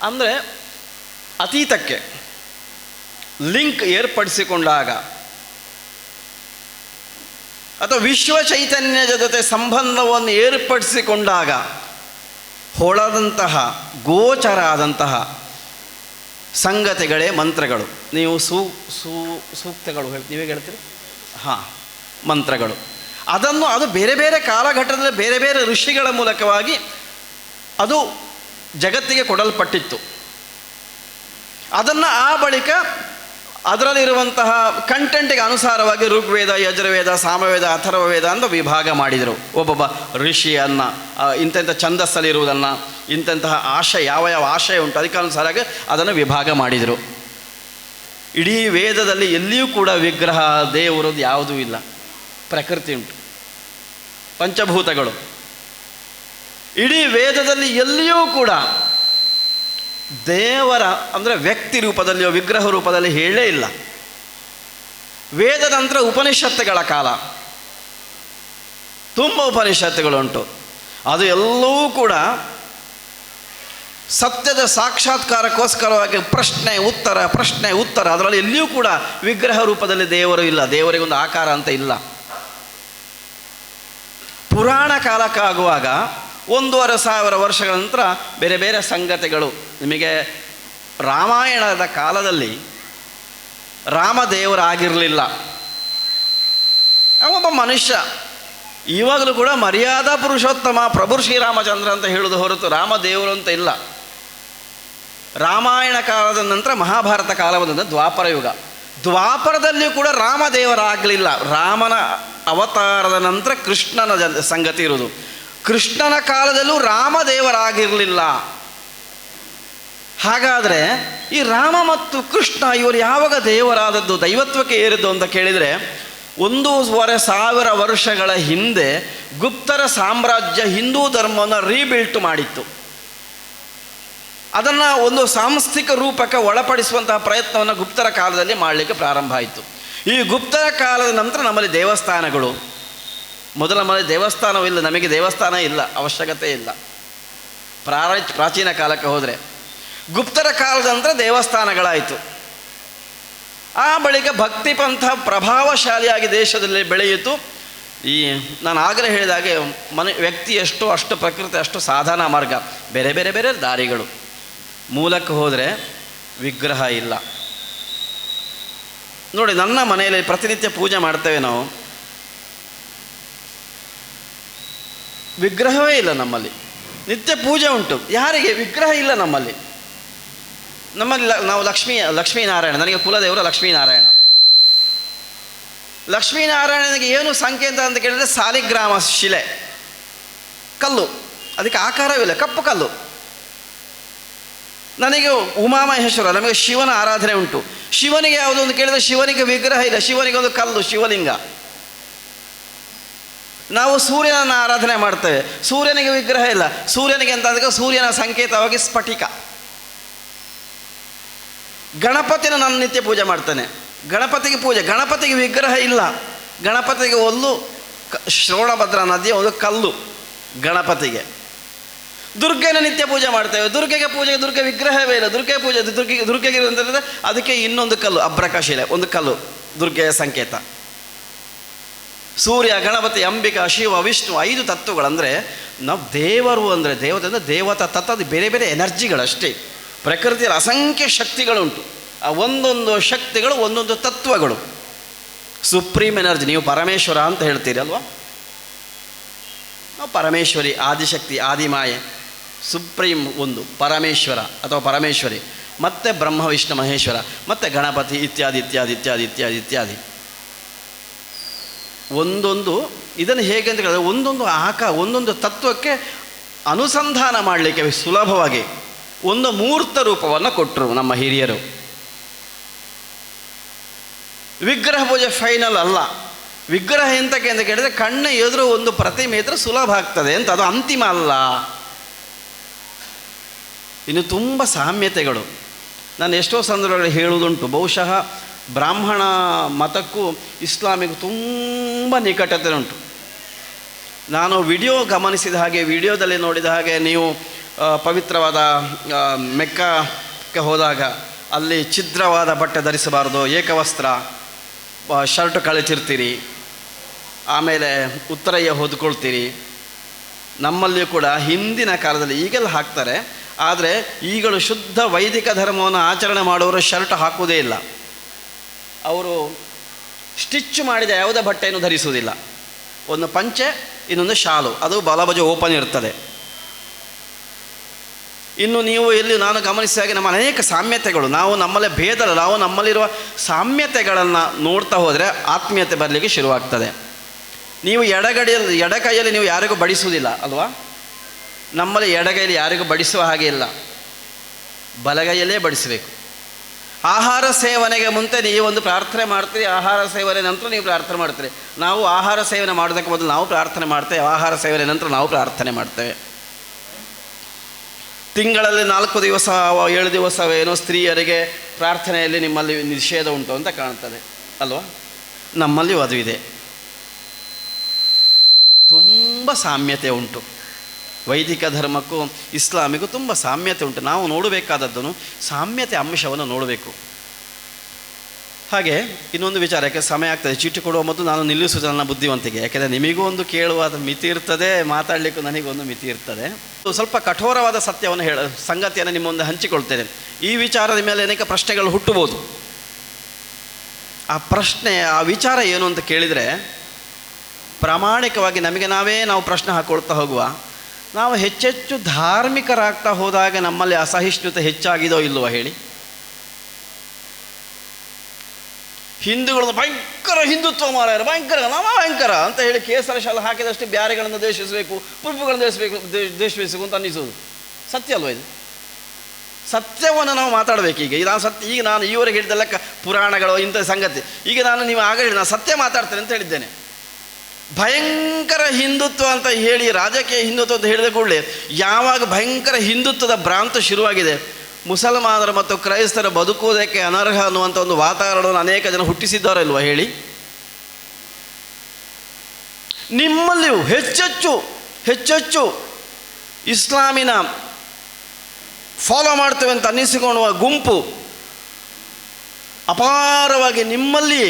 ಅಂದರೆ, ಅತೀತಕ್ಕೆ. ಲಿಂಕ್ ಏರ್ಪಡಿಸಿಕೊಂಡಾಗ ಅಥವಾ ವಿಶ್ವ ಚೈತನ್ಯದ ಜೊತೆ ಸಂಬಂಧವನ್ನು ಏರ್ಪಡಿಸಿಕೊಂಡಾಗ ಹೊಳದಂತಹ ಗೋಚರ ಆದಂತಹ ಸಂಗತಿಗಳೇ ಮಂತ್ರಗಳು. ನೀವು ಸೂ ಸೂ, ಸೂಕ್ತಗಳು ಹೇಳಿ, ನೀವೇ ಹೇಳ್ತೀರಿ? ಹಾಂ, ಮಂತ್ರಗಳು. ಅದನ್ನು ಅದು ಬೇರೆ ಬೇರೆ ಕಾಲಘಟ್ಟದಲ್ಲಿ ಬೇರೆ ಬೇರೆ ಋಷಿಗಳ ಮೂಲಕವಾಗಿ ಅದು ಜಗತ್ತಿಗೆ ಕೊಡಲ್ಪಟ್ಟಿತ್ತು. ಅದನ್ನು ಆ ಬಳಿಕ ಅದರಲ್ಲಿರುವಂತಹ ಕಂಟೆಂಟ್ಗೆ ಅನುಸಾರವಾಗಿ ಋಗ್ವೇದ, ಯಜುರ್ವೇದ, ಸಾಮವೇದ, ಅಥರ್ವವೇದ ಅಂತ ವಿಭಾಗ ಮಾಡಿದರು. ಒಬ್ಬೊಬ್ಬ ಋಷಿಯನ್ನು ಇಂತೆಂಥ ಛಂದಸ್ಸಲ್ಲಿರುವುದನ್ನು, ಇಂತೆಂತಹ ಆಶಯ, ಯಾವ ಯಾವ ಆಶಯ ಉಂಟು ಅದಕ್ಕನುಸಾರಾಗಿ ಅದನ್ನು ವಿಭಾಗ ಮಾಡಿದರು. ಇಡೀ ವೇದದಲ್ಲಿ ಎಲ್ಲಿಯೂ ಕೂಡ ವಿಗ್ರಹ ದೇವರದ್ದು ಯಾವುದೂ ಇಲ್ಲ. ಪ್ರಕೃತಿ ಉಂಟು. ಪಂಚಭೂತಗಳು. ಇಡೀ ವೇದದಲ್ಲಿ ಎಲ್ಲಿಯೂ ಕೂಡ ದೇವರ, ಅಂದರೆ ವ್ಯಕ್ತಿ ರೂಪದಲ್ಲಿಯೋ ವಿಗ್ರಹ ರೂಪದಲ್ಲಿ ಹೇಳೇ ಇಲ್ಲ. ವೇದ ನಂತರ ಉಪನಿಷತ್ತುಗಳ ಕಾಲ. ತುಂಬ ಉಪನಿಷತ್ತುಗಳುಂಟು. ಅದು ಎಲ್ಲವೂ ಕೂಡ ಸತ್ಯದ ಸಾಕ್ಷಾತ್ಕಾರಕ್ಕೋಸ್ಕರವಾಗಿ ಪ್ರಶ್ನೆ, ಉತ್ತರ ಪ್ರಶ್ನೆ, ಉತ್ತರ, ಅದರಲ್ಲಿ ಎಲ್ಲಿಯೂ ಕೂಡ ವಿಗ್ರಹ ರೂಪದಲ್ಲಿ ದೇವರು ಇಲ್ಲ. ದೇವರಿಗೊಂದು ಆಕಾರ ಅಂತ ಇಲ್ಲ. ಪುರಾಣ ಕಾಲಕ್ಕಾಗುವಾಗ ಒಂದೂವರೆ ಸಾವಿರ ವರ್ಷಗಳ ನಂತರ ಬೇರೆ ಬೇರೆ ಸಂಗತಿಗಳು. ನಿಮಗೆ ರಾಮಾಯಣದ ಕಾಲದಲ್ಲಿ ರಾಮದೇವರಾಗಿರಲಿಲ್ಲ. ಒಬ್ಬ ಮನುಷ್ಯ, ಇವಾಗಲೂ ಕೂಡ ಮರ್ಯಾದಾ ಪುರುಷೋತ್ತಮ ಪ್ರಭು ಶ್ರೀರಾಮಚಂದ್ರ ಅಂತ ಹೇಳೋದು ಹೊರತು ರಾಮದೇವರು ಅಂತ ಇಲ್ಲ. ರಾಮಾಯಣ ಕಾಲದ ನಂತರ ಮಹಾಭಾರತ ಕಾಲ ಬಂದ ದ್ವಾಪರ ಯುಗ. ದ್ವಾಪರದಲ್ಲಿಯೂ ಕೂಡ ರಾಮದೇವರಾಗಲಿಲ್ಲ. ರಾಮನ ಅವತಾರದ ನಂತರ ಕೃಷ್ಣನ ಸಂಗತಿ ಇರುವುದು. ಕೃಷ್ಣನ ಕಾಲದಲ್ಲೂ ರಾಮದೇವರಾಗಿರಲಿಲ್ಲ. ಹಾಗಾದರೆ ಈ ರಾಮ ಮತ್ತು ಕೃಷ್ಣ ಇವರು ಯಾವಾಗ ದೇವರಾದದ್ದು? ದೈವತ್ವಕ್ಕೆ ಏರಿದ್ದು ಅಂತ ಕೇಳಿದರೆ, ಒಂದೂವರೆ ಸಾವಿರ ವರ್ಷಗಳ ಹಿಂದೆ ಗುಪ್ತರ ಸಾಮ್ರಾಜ್ಯ ಹಿಂದೂ ಧರ್ಮವನ್ನು ರೀಬಿಲ್ಟ್ ಮಾಡಿತ್ತು. ಅದನ್ನು ಒಂದು ಸಾಂಸ್ಥಿಕ ರೂಪಕ್ಕೆ ಒಳಪಡಿಸುವಂತಹ ಪ್ರಯತ್ನವನ್ನು ಗುಪ್ತರ ಕಾಲದಲ್ಲಿ ಮಾಡಲಿಕ್ಕೆ ಪ್ರಾರಂಭ ಆಯಿತು. ಈ ಗುಪ್ತರ ಕಾಲದ ನಂತರ ನಮ್ಮಲ್ಲಿ ದೇವಸ್ಥಾನಗಳು. ಮೊದಲ ಮೊದಲು ದೇವಸ್ಥಾನವಿಲ್ಲ ನಮಗೆ ದೇವಸ್ಥಾನ ಇಲ್ಲ, ಅವಶ್ಯಕತೆ ಇಲ್ಲ. ಪ್ರಾರ, ಪ್ರಾಚೀನ ಕಾಲಕ್ಕೆ ಹೋದರೆ. ಗುಪ್ತರ ಕಾಲದಂದ್ರೆ ದೇವಸ್ಥಾನಗಳಾಯಿತು. ಆ ಬಳಿಕ ಭಕ್ತಿ ಪಂಥ ಪ್ರಭಾವಶಾಲಿಯಾಗಿ ದೇಶದಲ್ಲಿ ಬೆಳೆಯಿತು. ಈ, ನಾನು ಆಗಲೇ ಹೇಳಿದಾಗೆ, ಮನೆ, ವ್ಯಕ್ತಿ ಎಷ್ಟು, ಅಷ್ಟು ಪ್ರಕೃತಿ, ಅಷ್ಟು ಸಾಧನಾ ಮಾರ್ಗ. ಬೇರೆ ಬೇರೆ ಬೇರೆ ದಾರಿಗಳು. ಮೂಲಕ್ಕೆ ಹೋದರೆ ವಿಗ್ರಹ ಇಲ್ಲ. ನೋಡಿ, ನನ್ನ ಮನೆಯಲ್ಲಿ ಪ್ರತಿನಿತ್ಯ ಪೂಜೆ ಮಾಡ್ತೇವೆ ನಾವು. ವಿಗ್ರಹವೇ ಇಲ್ಲ ನಮ್ಮಲ್ಲಿ. ನಿತ್ಯ ಪೂಜೆ ಉಂಟು. ಯಾರಿಗೆ? ವಿಗ್ರಹ ಇಲ್ಲ ನಮ್ಮಲ್ಲಿ. ನಮ್ಮಲ್ಲಿ ನಾವು ಲಕ್ಷ್ಮೀ, ಲಕ್ಷ್ಮೀನಾರಾಯಣ. ನನಗೆ ಕುಲದೇವರು ಲಕ್ಷ್ಮೀನಾರಾಯಣ. ಲಕ್ಷ್ಮೀನಾರಾಯಣನಿಗೆ ಏನು ಸಂಕೇತ ಅಂತ ಕೇಳಿದ್ರೆ ಸಾಲಿಗ್ರಾಮ ಶಿಲೆ. ಕಲ್ಲು. ಅದಕ್ಕೆ ಆಕಾರವಿಲ್ಲ. ಕಪ್ಪು ಕಲ್ಲು. ನನಗೆ ಉಮಾಮಹೇಶ್ವರ, ನಮಗೆ ಶಿವನ ಆರಾಧನೆ ಉಂಟು. ಶಿವನಿಗೆ ಯಾವುದು ಅಂತ ಕೇಳಿದ್ರೆ ಶಿವನಿಗೆ ವಿಗ್ರಹ ಇಲ್ಲ. ಶಿವನಿಗೆ ಒಂದು ಕಲ್ಲು, ಶಿವಲಿಂಗ. ನಾವು ಸೂರ್ಯನನ್ನು ಆರಾಧನೆ ಮಾಡ್ತೇವೆ. ಸೂರ್ಯನಿಗೆ ವಿಗ್ರಹ ಇಲ್ಲ. ಸೂರ್ಯನಿಗೆ ಅಂತ ಅದಕ್ಕೆ ಸೂರ್ಯನ ಸಂಕೇತವಾಗಿ ಸ್ಫಟಿಕ. ಗಣಪತಿನ ನಾನು ನಿತ್ಯ ಪೂಜೆ ಮಾಡ್ತೇನೆ. ಗಣಪತಿಗೆ ಪೂಜೆ. ಗಣಪತಿಗೆ ವಿಗ್ರಹ ಇಲ್ಲ. ಗಣಪತಿಗೆ ಒಂದು ಶ್ರವಣಭದ್ರ ನದಿಯ ಒಂದು ಕಲ್ಲು ಗಣಪತಿಗೆ. ದುರ್ಗೆನ ನಿತ್ಯ ಪೂಜೆ ಮಾಡ್ತೇವೆ. ದುರ್ಗೆಗೆ ಪೂಜೆಗೆ ದುರ್ಗೆ ವಿಗ್ರಹವೇ ಇಲ್ಲ. ದುರ್ಗೆ ಪೂಜೆ, ದುರ್ಗೆಗೆ ದುರ್ಗೆಗೆ ಅಂತಂದರೆ ಅದಕ್ಕೆ ಇನ್ನೊಂದು ಕಲ್ಲು ಅಭ್ರಕಶಿಲೆ ಒಂದು ಕಲ್ಲು ದುರ್ಗೆಯ ಸಂಕೇತ. ಸೂರ್ಯ, ಗಣಪತಿ, ಅಂಬಿಕಾ, ಶಿವ, ವಿಷ್ಣು ಐದು ತತ್ವಗಳಂದರೆ ನಾವು ದೇವರು ಅಂದರೆ ದೇವತೆ ಅಂದರೆ ದೇವತಾ ತತ್ವದ ಬೇರೆ ಬೇರೆ ಎನರ್ಜಿಗಳಷ್ಟೇ. ಪ್ರಕೃತಿಯಲ್ಲಿ ಅಸಂಖ್ಯ ಶಕ್ತಿಗಳುಂಟು. ಆ ಒಂದೊಂದು ಶಕ್ತಿಗಳು, ಒಂದೊಂದು ತತ್ವಗಳು. ಸುಪ್ರೀಂ ಎನರ್ಜಿ, ನೀವು ಪರಮೇಶ್ವರ ಅಂತ ಹೇಳ್ತೀರಿ ಅಲ್ವಾ? ನಾವು ಪರಮೇಶ್ವರಿ, ಆದಿಶಕ್ತಿ, ಆದಿಮಾಯೆ, ಸುಪ್ರೀಂ ಒಂದು, ಪರಮೇಶ್ವರ ಅಥವಾ ಪರಮೇಶ್ವರಿ. ಮತ್ತು ಬ್ರಹ್ಮ, ವಿಷ್ಣು, ಮಹೇಶ್ವರ, ಮತ್ತು ಗಣಪತಿ ಇತ್ಯಾದಿ ಇತ್ಯಾದಿ ಇತ್ಯಾದಿ ಇತ್ಯಾದಿ ಇತ್ಯಾದಿ. ಒಂದೊಂದು, ಇದನ್ನು ಹೇಗೆ ಅಂತ ಹೇಳಿದ್ರೆ ಒಂದೊಂದು ಆಕ, ಒಂದೊಂದು ತತ್ವಕ್ಕೆ ಅನುಸಂಧಾನ ಮಾಡಲಿಕ್ಕೆ ಸುಲಭವಾಗಿ ಒಂದು ಮೂರ್ತ ರೂಪವನ್ನು ಕೊಟ್ಟರು ನಮ್ಮ ಹಿರಿಯರು. ವಿಗ್ರಹ ಪೂಜೆ ಫೈನಲ್ ಅಲ್ಲ. ವಿಗ್ರಹ ಎಂತಕ್ಕೆ ಅಂತ ಕೇಳಿದ್ರೆ ಕಣ್ಣ ಎದುರು ಒಂದು ಪ್ರತಿಮೆ ಇದ್ರೆ ಸುಲಭ ಆಗ್ತದೆ ಅಂತ, ಅದು ಅಂತಿಮ ಅಲ್ಲ. ಇನ್ನು ತುಂಬ ಸಾಮ್ಯತೆಗಳು. ನಾನು ಎಷ್ಟೋ ಸಂದರ್ಭಗಳಲ್ಲಿ ಹೇಳುವುದುಂಟು, ಬಹುಶಃ ಬ್ರಾಹ್ಮಣ ಮತಕ್ಕೂ ಇಸ್ಲಾಮಿಗೂ ತುಂಬ ನಿಕಟತೆ ಉಂಟು ನಾನು ವಿಡಿಯೋ ಗಮನಿಸಿದ ಹಾಗೆ, ವಿಡಿಯೋದಲ್ಲಿ ನೋಡಿದ ಹಾಗೆ ನೀವು ಪವಿತ್ರವಾದ ಮೆಕ್ಕಕ್ಕೆ ಹೋದಾಗ ಅಲ್ಲಿ ಛಿದ್ರವಾದ ಬಟ್ಟೆ ಧರಿಸಬಾರ್ದು, ಏಕವಸ್ತ್ರ ಶರ್ಟ್ ಕಳಿತಿರ್ತೀರಿ, ಆಮೇಲೆ ಉತ್ತರಯ್ಯ ಹೊದ್ಕೊಳ್ತೀರಿ. ನಮ್ಮಲ್ಲಿಯೂ ಕೂಡ ಹಿಂದಿನ ಕಾಲದಲ್ಲಿ ಈಗೆಲ್ಲ ಹಾಕ್ತಾರೆ, ಆದರೆ ಈಗಲೂ ಶುದ್ಧ ವೈದಿಕ ಧರ್ಮವನ್ನು ಆಚರಣೆ ಮಾಡುವವರು ಶರ್ಟ್ ಹಾಕುವುದೇ ಇಲ್ಲ. ಅವರು ಸ್ಟಿಚ್ ಮಾಡಿದ ಯಾವುದೇ ಬಟ್ಟೆಯನ್ನು ಧರಿಸುವುದಿಲ್ಲ. ಒಂದು ಪಂಚೆ, ಇನ್ನೊಂದು ಶಾಲು. ಅದು ಬಲಬಜು ಓಪನ್ ಇರ್ತದೆ. ಇನ್ನು ನೀವು ಇಲ್ಲಿ ನಾನು ಗಮನಿಸಿದ ಹಾಗೆ ನಮ್ಮ ಅನೇಕ ಸಾಮ್ಯತೆಗಳು. ನಾವು ನಮ್ಮಲ್ಲೇ ಭೇದ ನಾವು ನಮ್ಮಲ್ಲಿರುವ ಸಾಮ್ಯತೆಗಳನ್ನು ನೋಡ್ತಾ ಹೋದರೆ ಆತ್ಮೀಯತೆ ಬರಲಿಕ್ಕೆ ಶುರುವಾಗ್ತದೆ. ನೀವು ಎಡಗಡೆಯಲ್ಲಿ, ಎಡಕೈಯಲ್ಲಿ ನೀವು ಯಾರಿಗೂ ಬಡಿಸುವುದಿಲ್ಲ, ಅಲ್ವಾ? ನಮ್ಮಲ್ಲಿ ಎಡಗೈಯಲ್ಲಿ ಯಾರಿಗೂ ಬಡಿಸುವ ಹಾಗೆ ಇಲ್ಲ. ಬಲಗೈಯಲ್ಲೇ ಬಡಿಸಬೇಕು. ಆಹಾರ ಸೇವನೆಗೆ ಮುಂತೆ ನೀವು ಒಂದು ಪ್ರಾರ್ಥನೆ ಮಾಡ್ತೀರಿ, ಆಹಾರ ಸೇವನೆ ನಂತರ ನೀವು ಪ್ರಾರ್ಥನೆ ಮಾಡ್ತೀರಿ. ನಾವು ಆಹಾರ ಸೇವನೆ ಮಾಡೋದಕ್ಕೆ ಮೊದಲು ನಾವು ಪ್ರಾರ್ಥನೆ ಮಾಡ್ತೇವೆ, ಆಹಾರ ಸೇವನೆ ನಂತರ ನಾವು ಪ್ರಾರ್ಥನೆ ಮಾಡ್ತೇವೆ. ತಿಂಗಳಲ್ಲಿ ನಾಲ್ಕು ದಿವಸ, ಏಳು ದಿವಸವೇನೋ ಸ್ತ್ರೀಯರಿಗೆ ಪ್ರಾರ್ಥನೆಯಲ್ಲಿ ನಿಮ್ಮಲ್ಲಿ ನಿಷೇಧ ಉಂಟು ಅಂತ ಕಾಣ್ತದೆ, ಅಲ್ವಾ? ನಮ್ಮಲ್ಲಿಯೂ ಅದು ಇದೆ. ತುಂಬ ಸಾಮ್ಯತೆ ಉಂಟು. ವೈದಿಕ ಧರ್ಮಕ್ಕೂ ಇಸ್ಲಾಮಿಗೂ ತುಂಬ ಸಾಮ್ಯತೆ ಉಂಟು. ನಾವು ನೋಡಬೇಕಾದದ್ದನ್ನು ಸಾಮ್ಯತೆ ಅಂಶವನ್ನು ನೋಡಬೇಕು. ಹಾಗೆ ಇನ್ನೊಂದು ವಿಚಾರ ಯಾಕೆ ಸಮಯ ಆಗ್ತದೆ. ಚೀಟಿ ಕೊಡುವ ಮೊದಲು ನಾನು ನಿಲ್ಲಿಸುವುದು ನನ್ನ ಬುದ್ಧಿವಂತಿಗೆ ಯಾಕೆಂದರೆ ನಿಮಗೂ ಒಂದು ಕೇಳುವಾದ ಮಿತಿ ಇರ್ತದೆ, ಮಾತಾಡಲಿಕ್ಕೂ ನನಗೊಂದು ಮಿತಿ ಇರ್ತದೆ. ಸ್ವಲ್ಪ ಕಠೋರವಾದ ಸತ್ಯವನ್ನು ಹೇಳ, ಸಂಗತಿಯನ್ನು ನಿಮ್ಮ ಮುಂದೆ ಹಂಚಿಕೊಳ್ತೇನೆ. ಈ ವಿಚಾರದ ಮೇಲೆ ಅನೇಕ ಪ್ರಶ್ನೆಗಳು ಹುಟ್ಟುಬೋದು. ಆ ಪ್ರಶ್ನೆ, ಆ ವಿಚಾರ ಏನು ಅಂತ ಕೇಳಿದರೆ, ಪ್ರಾಮಾಣಿಕವಾಗಿ ನಮಗೆ ನಾವೇ ನಾವು ಪ್ರಶ್ನೆ ಹಾಕ್ಕೊಳ್ತಾ ಹೋಗುವ ನಾವು ಹೆಚ್ಚೆಚ್ಚು ಧಾರ್ಮಿಕರಾಗ್ತಾ ಹೋದಾಗ ನಮ್ಮಲ್ಲಿ ಅಸಹಿಷ್ಣುತೆ ಹೆಚ್ಚಾಗಿದೋ ಇಲ್ವೋ ಹೇಳಿ? ಹಿಂದೂಗಳು ಭಯಂಕರ ಹಿಂದುತ್ವ ಮಾರಾಯರು, ಭಯಂಕರ ನಮ್ಮ ಭಯಂಕರ ಅಂತ ಹೇಳಿ ಕೇಸರ ಶಾಲೆ ಹಾಕಿದಷ್ಟು ಬ್ಯಾರೆಗಳನ್ನು ದ್ವೇಷಿಸಬೇಕು ಪುಪ್ಪುಗಳನ್ನು ದ್ವೇಷಬೇಕು ದ್ವೇಷಿಸಬೇಕು ಅಂತ ಅನ್ನಿಸೋದು. ಸತ್ಯ ಅಲ್ವ ಇದು? ಸತ್ಯವನ್ನು ನಾವು ಮಾತಾಡಬೇಕು ಈಗ. ನಾನು ಸತ್ಯ, ಈಗ ನಾನು ಈವರೆಗೆ ಹೇಳಿದ್ದೆಲ್ಲ ಪುರಾಣಗಳು ಇಂಥ ಸಂಗತಿ. ಈಗ ನಾನು ನೀವು ಆಗ ಹೇಳಿ ನಾನು ಸತ್ಯ ಮಾತಾಡ್ತೇನೆ ಅಂತ ಹೇಳಿದ್ದೇನೆ. ಭಯಂಕರ ಹಿಂದುತ್ವ ಅಂತ ಹೇಳಿ ರಾಜಕೀಯ ಹಿಂದುತ್ವ ಅಂತ ಹೇಳಿದ ಕೂಡಲೇ ಯಾವಾಗ ಭಯಂಕರ ಹಿಂದುತ್ವದ ಭ್ರಾಂತ ಶುರುವಾಗಿದೆ, ಮುಸಲ್ಮಾನರು ಮತ್ತು ಕ್ರೈಸ್ತರ ಬದುಕುವುದಕ್ಕೆ ಅನರ್ಹ ಅನ್ನುವಂಥ ಒಂದು ವಾತಾವರಣವನ್ನು ಅನೇಕ ಜನ ಹುಟ್ಟಿಸಿದ್ದಾರಲ್ವ ಹೇಳಿ? ನಿಮ್ಮಲ್ಲಿಯೂ ಹೆಚ್ಚೆಚ್ಚು ಹೆಚ್ಚೆಚ್ಚು ಇಸ್ಲಾಮಿನ ಫಾಲೋ ಮಾಡ್ತೇವೆ ಅಂತ ಅನ್ನಿಸಿಕೊಳ್ಳುವ ಗುಂಪು ಅಪಾರವಾಗಿ ನಿಮ್ಮಲ್ಲಿ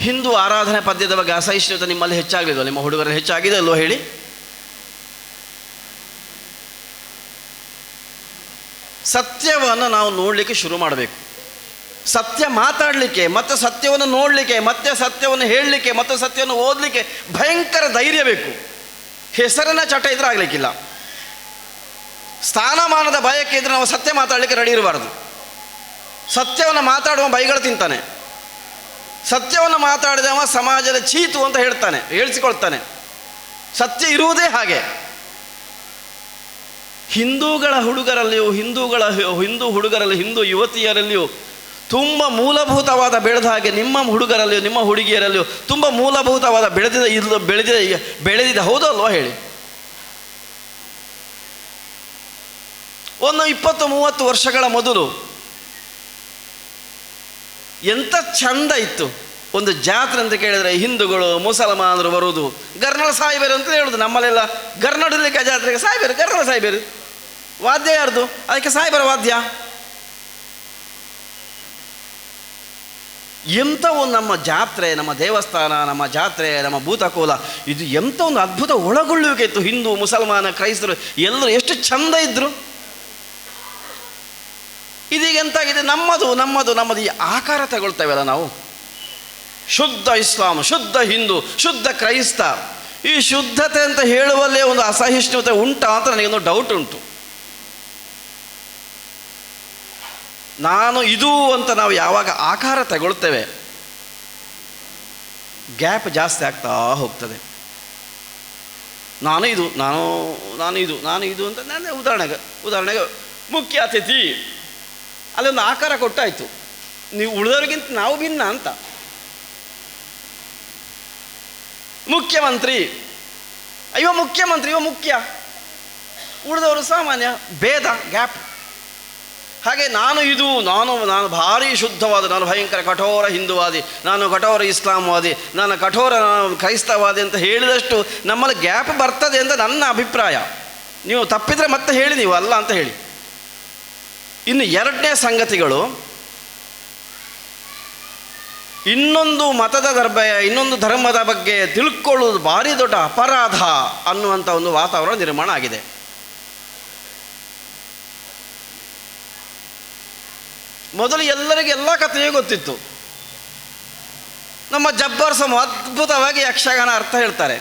ಹಿಂದೂ ಆರಾಧನೆ ಪದ್ಯದ ಬಗ್ಗೆ ಅಸಹಿಷ್ಣುತೆ ನಿಮ್ಮಲ್ಲಿ ಹೆಚ್ಚಾಗಿದೆ ನಿಮ್ಮ ಹುಡುಗರಲ್ಲಿ ಹೆಚ್ಚಾಗಿದೆ ಅಲ್ವೋ ಹೇಳಿ? ಸತ್ಯವನ್ನು ನಾವು ನೋಡಲಿಕ್ಕೆ ಶುರು ಮಾಡಬೇಕು. ಸತ್ಯ ಮಾತಾಡಲಿಕ್ಕೆ, ಮತ್ತೆ ಸತ್ಯವನ್ನು ನೋಡಲಿಕ್ಕೆ, ಮತ್ತೆ ಸತ್ಯವನ್ನು ಹೇಳಲಿಕ್ಕೆ, ಮತ್ತೆ ಸತ್ಯವನ್ನು ಓದಲಿಕ್ಕೆ ಭಯಂಕರ ಧೈರ್ಯ ಬೇಕು. ಹೆಸರನ್ನ ಚಟ ಇದ್ರೆ ಆಗಲಿಕ್ಕಿಲ್ಲ. ಸ್ಥಾನಮಾನದ ಭಯಕ್ಕೆ ಇದ್ರೆ ನಾವು ಸತ್ಯ ಮಾತಾಡಲಿಕ್ಕೆ ರೆಡಿ ಇರಬಾರ್ದು. ಸತ್ಯವನ್ನು ಮಾತಾಡುವ ಬೈಗಳು ತಿಂತಾನೆ. ಸತ್ಯವನ್ನು ಮಾತಾಡಿದವ ಸಮಾಜದ ಚೀತು ಅಂತ ಹೇಳ್ತಾನೆ, ಹೇಳಿಸಿಕೊಳ್ತಾನೆ. ಸತ್ಯ ಇರುವುದೇ ಹಾಗೆ. ಹಿಂದೂಗಳ ಹುಡುಗರಲ್ಲಿಯೂ, ಹಿಂದೂಗಳ ಹಿಂದೂ ಹುಡುಗರಲ್ಲಿ, ಹಿಂದೂ ಯುವತಿಯರಲ್ಲಿಯೂ ತುಂಬ ಮೂಲಭೂತವಾದ ಬೆಳೆದ ಹಾಗೆ ನಿಮ್ಮ ಹುಡುಗರಲ್ಲಿಯೂ, ನಿಮ್ಮ ಹುಡುಗಿಯರಲ್ಲಿಯೂ ತುಂಬ ಮೂಲಭೂತವಾದ ಬೆಳೆದಿದ ಇಲ್ಲ ಬೆಳೆದಿದ, ಬೆಳೆದಿದೆ ಹೌದೋ ಹೇಳಿ? ಒಂದು ಇಪ್ಪತ್ತು, ಮೂವತ್ತು ವರ್ಷಗಳ ಮೊದಲು ಎಂಥ ಚಂದ ಇತ್ತು. ಒಂದು ಜಾತ್ರೆ ಅಂತ ಕೇಳಿದರೆ ಹಿಂದೂಗಳು, ಮುಸಲ್ಮಾನರು ಬರುವುದು. ಗರ್ನಳ ಸಾಯಿಬೇರು ಅಂತ ಹೇಳುದು ನಮ್ಮಲ್ಲೆಲ್ಲ. ಗರ್ನಾಡಲಿಕ್ಕೆ ಜಾತ್ರೆಗೆ ಸಾಯಿಬೇರು ಗರ್ನಳ ಸಾಯಿಬೇರು ವಾದ್ಯ ಯಾರ್ದು? ಅದಕ್ಕೆ ಸಾಯಿಬರ ವಾದ್ಯ. ಎಂಥ ಒಂದು ನಮ್ಮ ಜಾತ್ರೆ, ನಮ್ಮ ದೇವಸ್ಥಾನ, ನಮ್ಮ ಜಾತ್ರೆ, ನಮ್ಮ ಭೂತಕೋಲ, ಇದು ಎಂಥ ಒಂದು ಅದ್ಭುತ ಒಳಗೊಳ್ಳುವಿಕೆ ಇತ್ತು. ಹಿಂದೂ, ಮುಸಲ್ಮಾನ, ಕ್ರೈಸ್ತರು ಎಲ್ಲರೂ ಎಷ್ಟು ಚಂದ ಇದ್ದರು ಇದೀಗ ಎಂತಾಗಿದೆ ನಮ್ಮದು ನಮ್ಮದು ನಮ್ಮದು ಈ ಆಕಾರ ತಗೊಳ್ತೇವಲ್ಲ ನಾವು? ಶುದ್ಧ ಇಸ್ಲಾಂ, ಶುದ್ಧ ಹಿಂದೂ, ಶುದ್ಧ ಕ್ರೈಸ್ತ. ಈ ಶುದ್ಧತೆ ಅಂತ ಹೇಳುವಲ್ಲೇ ಒಂದು ಅಸಹಿಷ್ಣುತೆ ಉಂಟಾ ಅಂತ ನನಗೊಂದು ಡೌಟ್ ಉಂಟು. ನಾನು ಇದು ಅಂತ ನಾವು ಯಾವಾಗ ಆಕಾರ ತಗೊಳ್ತೇವೆ? ಗ್ಯಾಪ್ ಜಾಸ್ತಿ ಆಗ್ತಾ ಹೋಗ್ತದೆ. ನಾನು ಇದು, ನಾನು ನಾನು ಇದು ನಾನು ಇದು ಅಂತ, ನಾನು ಉದಾಹರಣೆಗೆ ಉದಾಹರಣೆಗೆ ಮುಖ್ಯ ಅತಿಥಿ. ಅಲ್ಲೊಂದು ಆಕಾರ ಕೊಟ್ಟಾಯಿತು. ನೀವು ಉಳಿದವ್ರಿಗಿಂತ ನಾವು ಭಿನ್ನ ಅಂತ. ಮುಖ್ಯಮಂತ್ರಿ. ಅಯ್ಯೋ, ಮುಖ್ಯಮಂತ್ರಿ ಇವ ಮುಖ್ಯ. ಉಳಿದವರು ಸಾಮಾನ್ಯ, ಭೇದ, ಗ್ಯಾಪ್. ಹಾಗೆ ನಾನು ಇದು, ನಾನು ನಾನು ಭಾರಿ ಶುದ್ಧವಾದ, ನಾನು ಭಯಂಕರ ಕಠೋರ ಹಿಂದುವಾದಿ, ನಾನು ಕಠೋರ ಇಸ್ಲಾಂವಾದಿ, ನಾನು ಕಠೋರ ಕ್ರೈಸ್ತವಾದಿ ಅಂತ ಹೇಳಿದಷ್ಟು ನಮ್ಮಲ್ಲಿ ಗ್ಯಾಪ್ ಬರ್ತದೆ ಅಂತ ನನ್ನ ಅಭಿಪ್ರಾಯ. ನೀವು ತಪ್ಪಿದರೆ ಮತ್ತೆ ಹೇಳಿ, ನೀವು ಅಲ್ಲ ಅಂತ ಹೇಳಿ. ಇನ್ನು ಎರಡನೇ ಸಂಗತಿಗಳು, ಇನ್ನೊಂದು ಮತದ ಧರ್ಮ ಇನ್ನೊಂದು ಧರ್ಮದ ಬಗ್ಗೆ ತಿಳ್ಕೊಳ್ಳೋದು ಭಾರಿ ದೊಡ್ಡ ಅಪರಾಧ ಅನ್ನುವಂಥ ಒಂದು ವಾತಾವರಣ ನಿರ್ಮಾಣ ಆಗಿದೆ. ಮೊದಲು ಎಲ್ಲರಿಗೆ ಎಲ್ಲ ಕಥೆಯೂ ಗೊತ್ತಿತ್ತು. ನಮ್ಮ ಜಬ್ಬರ್ ಸಮ ಅದ್ಭುತವಾಗಿ ಯಕ್ಷಗಾನ ಅರ್ಥ ಹೇಳ್ತಾರೆ.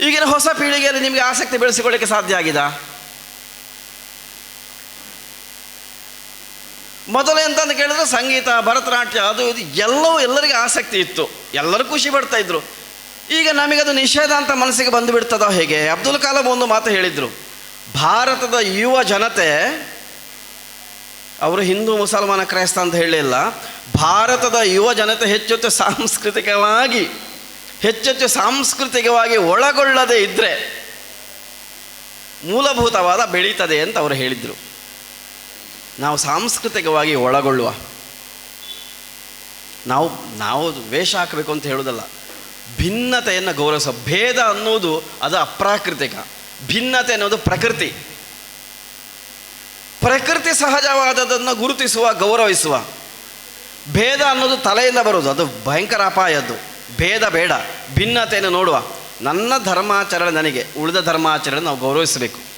ಈಗಿನ ಹೊಸ ಪೀಳಿಗೆಯಲ್ಲಿ ನಿಮಗೆ ಆಸಕ್ತಿ ಬೆಳೆಸಿಕೊಳ್ಳಿಕ್ಕೆ ಸಾಧ್ಯ ಆಗಿದಾ? ಮೊದಲು ಎಂತಂದು ಕೇಳಿದ್ರೆ ಸಂಗೀತ, ಭರತನಾಟ್ಯ, ಅದು ಇದು ಎಲ್ಲವೂ ಎಲ್ಲರಿಗೂ ಆಸಕ್ತಿ ಇತ್ತು. ಎಲ್ಲರೂ ಖುಷಿ ಪಡ್ತಾ ಇದ್ರು. ಈಗ ನಮಗದು ನಿಷೇಧ ಅಂತ ಮನಸ್ಸಿಗೆ ಬಂದು ಬಿಡ್ತದೋ ಹೇಗೆ? ಅಬ್ದುಲ್ ಕಲಾಂ ಒಂದು ಮಾತು ಹೇಳಿದರು. ಭಾರತದ ಯುವ ಜನತೆ, ಅವರು ಹಿಂದೂ, ಮುಸಲ್ಮಾನ, ಕ್ರೈಸ್ತ ಅಂತ ಹೇಳಿಲ್ಲ ಭಾರತದ ಯುವ ಜನತೆ ಹೆಚ್ಚೆಚ್ಚು ಸಾಂಸ್ಕೃತಿಕವಾಗಿ ಹೆಚ್ಚೆಚ್ಚು ಸಾಂಸ್ಕೃತಿಕವಾಗಿ ಒಳಗೊಳ್ಳದೇ ಇದ್ದರೆ ಮೂಲಭೂತವಾದ ಬೆಳೀತದೆ ಅಂತ ಅವರು ಹೇಳಿದರು. ನಾವು ಸಾಂಸ್ಕೃತಿಕವಾಗಿ ಒಳಗೊಳ್ಳುವ. ನಾವು ನಾವು ವೇಷ ಹಾಕಬೇಕು ಅಂತ ಹೇಳೋದಲ್ಲ ಭಿನ್ನತೆಯನ್ನು ಗೌರವಿಸುವ. ಭೇದ ಅನ್ನೋದು ಅದು ಅಪ್ರಾಕೃತಿಕ. ಭಿನ್ನತೆ ಅನ್ನೋದು ಪ್ರಕೃತಿ. ಪ್ರಕೃತಿ ಸಹಜವಾದದನ್ನು ಗುರುತಿಸುವ, ಗೌರವಿಸುವ. ಭೇದ ಅನ್ನೋದು ತಲೆಯಿಂದ ಬರೋದು. ಅದು ಭಯಂಕರ ಅಪಾಯದ್ದು ಭೇದ ಬೇಡ. ಭಿನ್ನತೆಯನ್ನು ನೋಡುವ. ನನ್ನ ಧರ್ಮಾಚರಣೆ ನನಗೆ. ಉಳಿದ ಧರ್ಮಾಚರಣೆ ನಾವು ಗೌರವಿಸಬೇಕು.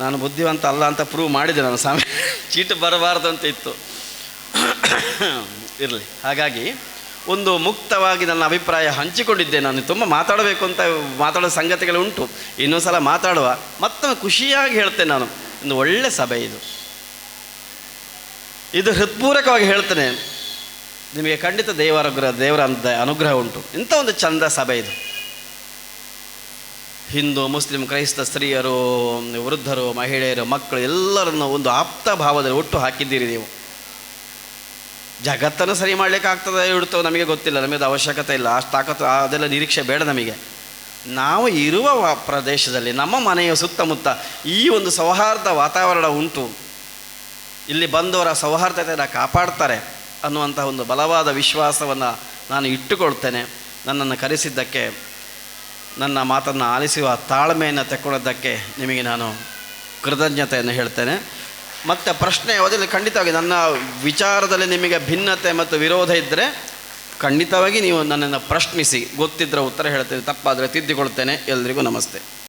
ನಾನು ಬುದ್ಧಿವಂತ ಅಲ್ಲ ಅಂತ ಪ್ರೂವ್ ಮಾಡಿದೆ ನಾನು ಸ್ವಾಮಿ. ಚೀಟು ಬರಬಾರ್ದು ಅಂತ ಇತ್ತು ಇರಲಿ. ಹಾಗಾಗಿ ಒಂದು ಮುಕ್ತವಾಗಿ ನನ್ನ ಅಭಿಪ್ರಾಯ ಹಂಚಿಕೊಂಡಿದ್ದೆ. ನಾನು ತುಂಬ ಮಾತಾಡಬೇಕು ಅಂತ ಮಾತಾಡೋ ಸಂಗತಿಗಳು ಉಂಟು. ಇನ್ನೊಂದು ಸಲ ಮಾತಾಡುವ. ಮತ್ತೊಮ್ಮೆ ಖುಷಿಯಾಗಿ ಹೇಳ್ತೇನೆ ನಾನು. ಒಂದು ಒಳ್ಳೆ ಸಭೆ ಇದು. ಇದು ಹೃತ್ಪೂರ್ವಕವಾಗಿ ಹೇಳ್ತೇನೆ. ನಿಮಗೆ ಖಂಡಿತ ದೇವರ ದೇವರ ಅನುಗ್ರಹ ಉಂಟು. ಇಂಥ ಒಂದು ಚಂದ ಸಭೆ ಇದು. ಹಿಂದೂ, ಮುಸ್ಲಿಂ, ಕ್ರೈಸ್ತ ಸ್ತ್ರೀಯರು, ವೃದ್ಧರು, ಮಹಿಳೆಯರು, ಮಕ್ಕಳು, ಎಲ್ಲರನ್ನು ಒಂದು ಆಪ್ತ ಭಾವದಲ್ಲಿ ಒಟ್ಟು ಹಾಕಿದ್ದೀರಿ ನೀವು. ಜಗತ್ತನ್ನು ಸರಿ ಮಾಡಲಿಕ್ಕೆ ಆಗ್ತದೆ ನಮಗೆ ಗೊತ್ತಿಲ್ಲ ನಮಗೆ ಅವಶ್ಯಕತೆ ಇಲ್ಲ. ಅಷ್ಟು ತಾಕತ್ತು ಅದೆಲ್ಲ ನಿರೀಕ್ಷೆ ಬೇಡ ನಮಗೆ. ನಾವು ಇರುವ ಪ್ರದೇಶದಲ್ಲಿ, ನಮ್ಮ ಮನೆಯ ಸುತ್ತಮುತ್ತ ಈ ಒಂದು ಸೌಹಾರ್ದ ವಾತಾವರಣ ಉಂಟು. ಇಲ್ಲಿ ಬಂದವರ ಸೌಹಾರ್ದತೆಯನ್ನು ಕಾಪಾಡ್ತಾರೆ ಅನ್ನುವಂಥ ಒಂದು ಬಲವಾದ ವಿಶ್ವಾಸವನ್ನು ನಾನು ಇಟ್ಟುಕೊಳ್ತೇನೆ ನನ್ನನ್ನು ಕರೆಸಿದ್ದಕ್ಕೆ. ನನ್ನ ಮಾತನ್ನು ಆಲಿಸುವ ತಾಳ್ಮೆಯನ್ನು ತೆಕ್ಕೊಳ್ಳೋದಕ್ಕೆ ನಿಮಗೆ ನಾನು ಕೃತಜ್ಞತೆಯನ್ನು ಹೇಳ್ತೇನೆ. ಮತ್ತು ಪ್ರಶ್ನೆ ಯಾವುದರಲ್ಲಿ ಖಂಡಿತವಾಗಿ ನನ್ನ ವಿಚಾರದಲ್ಲಿ ನಿಮಗೆ ಭಿನ್ನತೆ ಮತ್ತು ವಿರೋಧ ಇದ್ದರೆ ಖಂಡಿತವಾಗಿ ನೀವು ನನ್ನನ್ನು ಪ್ರಶ್ನಿಸಿ. ಗೊತ್ತಿದ್ದರೆ ಉತ್ತರ ಹೇಳ್ತೇನೆ, ತಪ್ಪಾದರೆ ತಿದ್ದಿಕೊಳ್ತೇನೆ ಎಲ್ರಿಗೂ ನಮಸ್ತೆ.